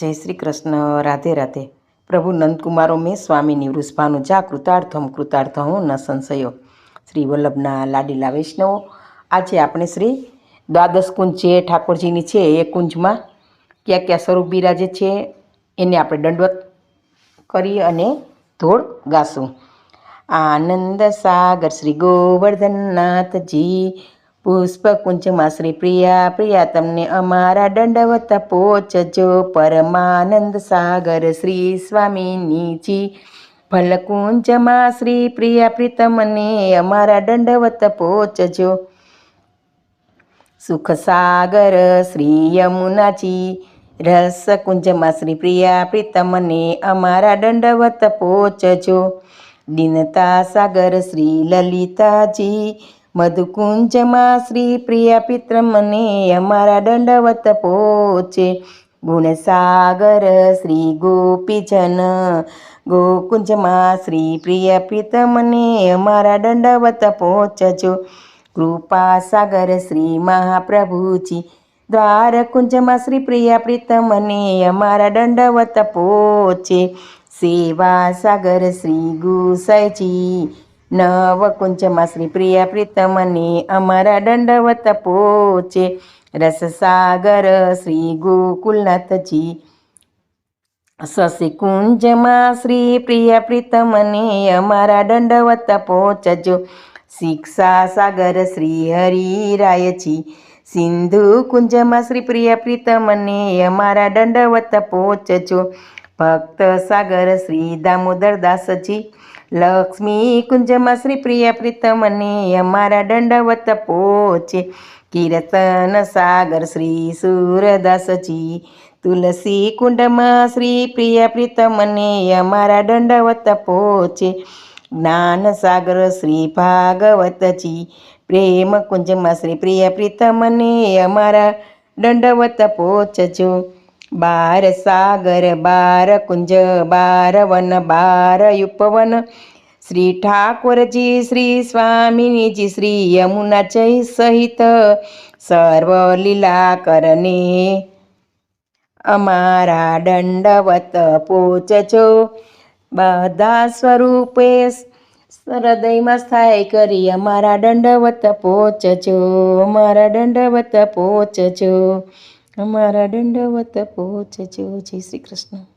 જય શ્રી કૃષ્ણ, રાધે રાધે. પ્રભુ નંદકુમારો, મેં સ્વામીની વૃષભાનું જા કૃતાર્થમ કૃતાર્થમ ન સંશયો. શ્રી વલ્લભના લાડીલા વૈષ્ણવો, આજે આપણે શ્રી દ્વાદશ કુંજ જે ઠાકોરજીની છે એ કુંજમાં ક્યાં ક્યાં સ્વરૂપ બિરાજે છે એને આપણે દંડવત કરી અને ધોળ ગાશું. આનંદ સાગર શ્રી ગોવર્ધનનાથજી પુષ્પ કુંજમાં શ્રી પ્રિયા પ્રિયા તમને અમારા દંડવત પહોંચજો. પરમાનંદ સાગર શ્રી સ્વામીનીજી. ફલકુંજમાં શ્રી પ્રિયા પ્રીતમને અમારા દંડવત પહોંચજો. સુખ સાગર શ્રી યમુનાજી. રસ કુંજમાં શ્રી પ્રિયા પ્રીતમને અમારા દંડવત પહોંચજો. દિનતા સાગર શ્રી લલિતાજી. મધુકુંજમાં શ્રી પ્રિયા પિત્રમને અમારા દંડવત પોચે ગુણસાગર શ્રી ગોપીજન, ગોકુંજમાં શ્રી પ્રિય પ્રીતમને અમારા દંડવત પહોંચજો. કૃપા સાગર શ્રી મહાપ્રભુજી, દ્વારકુંજમાં શ્રી પ્રિયા પ્રીતમને અમારા દંડવત પહોંચે. સેવા સાગર શ્રી ગુસાઈજી નવકુંજમાં શ્રી પ્રિયા પ્રીતમની અમારા દંડવત પોચે રસસાગર શ્રી ગોકુલનાથજી, શશિકુંજમાં શ્રી પ્રિયા પ્રીતમને અમારા દંડવત પહોંચજો શિક્ષા સાગર શ્રી હરિરાયજી, સિંધુ કુંજમાં શ્રી પ્રિયા પ્રીતમને અમારા દંડવત પહોંચજો ભક્ત સાગર શ્રી દામોદર દાસજી, લક્ષ્મી કુંજમાં શ્રી પ્રિય પ્રીતમ અને અમારા દંડવત પોચે. કીર્તન સાગર શ્રી સુરદાસજી તુલસી કુંડમાં શ્રી પ્રિય પ્રીતમ અને અમારા દંડવત પોચે. જ્ઞાન સાગર શ્રી ભાગવતજી, પ્રેમ કુંજમાં શ્રી પ્રિય પ્રીતમ અને અમારા દંડવત પહોંચજો બાર સાગર, બાર કુંજ, બાર વન, બાર ઉપવન. શ્રી ઠાકોરજી, શ્રી સ્વામિનીજી શ્રી યમુના જય સહિત સર્વ લીલા કરને. અમારા દંડવત પહોંચજો બધા સ્વરૂપે હૃદયમાં સ્થાય કરી અમારા દંડવત પહોંચજો અમારા દંડવત પહોંચજો અમારા દંડવત પહોંચજો જય શ્રી કૃષ્ણ.